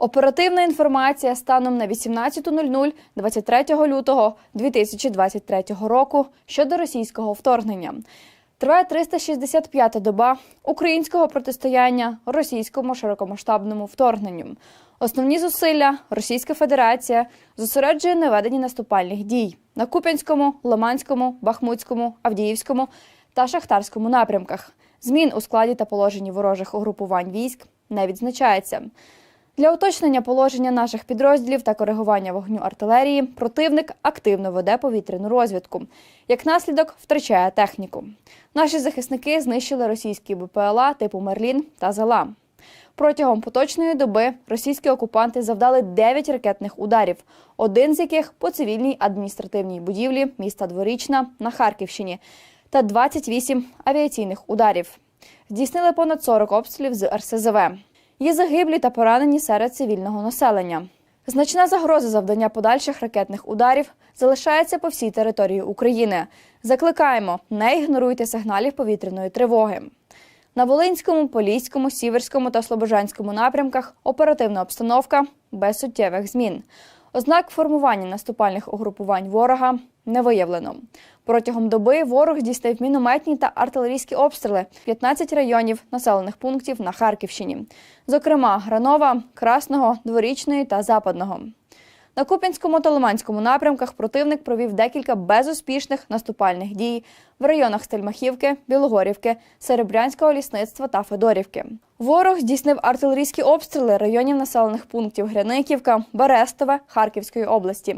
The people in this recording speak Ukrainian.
Оперативна інформація станом на 18.00 23 лютого 2023 року щодо російського вторгнення. Триває 365-та доба українського протистояння російському широкомасштабному вторгненню. Основні зусилля Російська Федерація зосереджує на веденні наступальних дій на Куп'янському, Лиманському, Бахмутському, Авдіївському та Шахтарському напрямках. Змін у складі та положенні ворожих угрупувань військ не відзначається. Для уточнення положення наших підрозділів та коригування вогню артилерії противник активно веде повітряну розвідку. Як наслідок, втрачає техніку. Наші захисники знищили російські БПЛА типу Мерлін та Зала. Протягом поточної доби російські окупанти завдали 9 ракетних ударів, один з яких по цивільній адміністративній будівлі міста Дворічна на Харківщині, та 28 авіаційних ударів. Здійснили понад 40 обстрілів з РСЗВ. Є загиблі та поранені серед цивільного населення. Значна загроза завдання подальших ракетних ударів залишається по всій території України. Закликаємо, не ігноруйте сигналів повітряної тривоги. На Волинському, Поліському, Сіверському та Слобожанському напрямках оперативна обстановка без суттєвих змін. Ознак формування наступальних угрупувань ворога не виявлено. Протягом доби ворог здійснив мінометні та артилерійські обстріли в 15 районів населених пунктів на Харківщині, зокрема Гранова, Красного, Дворічної та Западного. На Куп'янському та Лиманському напрямках противник провів декілька безуспішних наступальних дій в районах Стельмахівки, Білогорівки, Серебрянського лісництва та Федорівки. Ворог здійснив артилерійські обстріли районів населених пунктів Гряниківка, Берестове, Харківської області.